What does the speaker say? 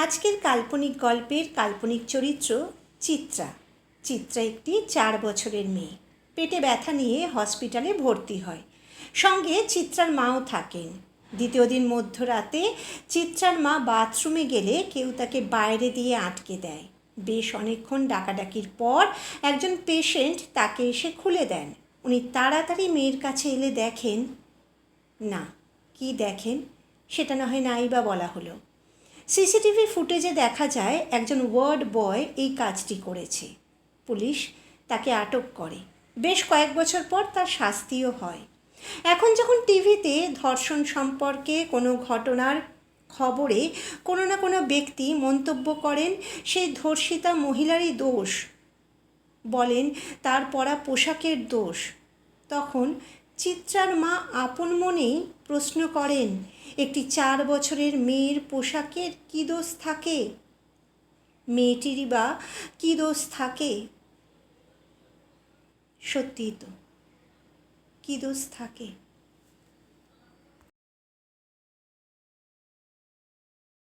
আজকের কাল্পনিক গল্পের কাল্পনিক চরিত্র চিত্রা। চিত্রা একটি চার বছরের মেয়ে। পেটে ব্যথা নিয়ে হসপিটালে ভর্তি হয়। সঙ্গে চিত্রার মাও থাকেন। দ্বিতীয় দিন মধ্যরাতে চিত্রার মা বাথরুমে গেলে কেউ তাকে বাইরে দিয়ে আটকে দেয়। বেশ অনেকক্ষণ ডাকাডাকির পর একজন পেশেন্ট তাকে এসে খুলে দেন। উনি তাড়াতাড়ি মেয়ের কাছে এলে দেখেন, না, কি দেখেন? সেটা না হয় নাই বা বলা হলো। সিসিটিভি ফুটেজে দেখা যায় একজন ওয়ার্ড বয় এই কাজটি করেছে। পুলিশ তাকে আটক করে। বেশ কয়েক বছর পর তার শাস্তিও হয়। এখন যখন টিভিতে ধর্ষণ সম্পর্কে কোনো ঘটনার খবরে কোনো না কোনো ব্যক্তি মন্তব্য করেন, সেই ধর্ষিতা মহিলারই দোষ বলেন, তার পরা পোশাকের দোষ। তখন চিত্রার মা আপন মনেই প্রশ্ন করেন, একটি চার বছরের মেয়ের পোশাকের কী দোষ থাকে? মেয়েটিরই বা কী দোষ থাকে? সত্যিই তো, কী দোষ থাকে?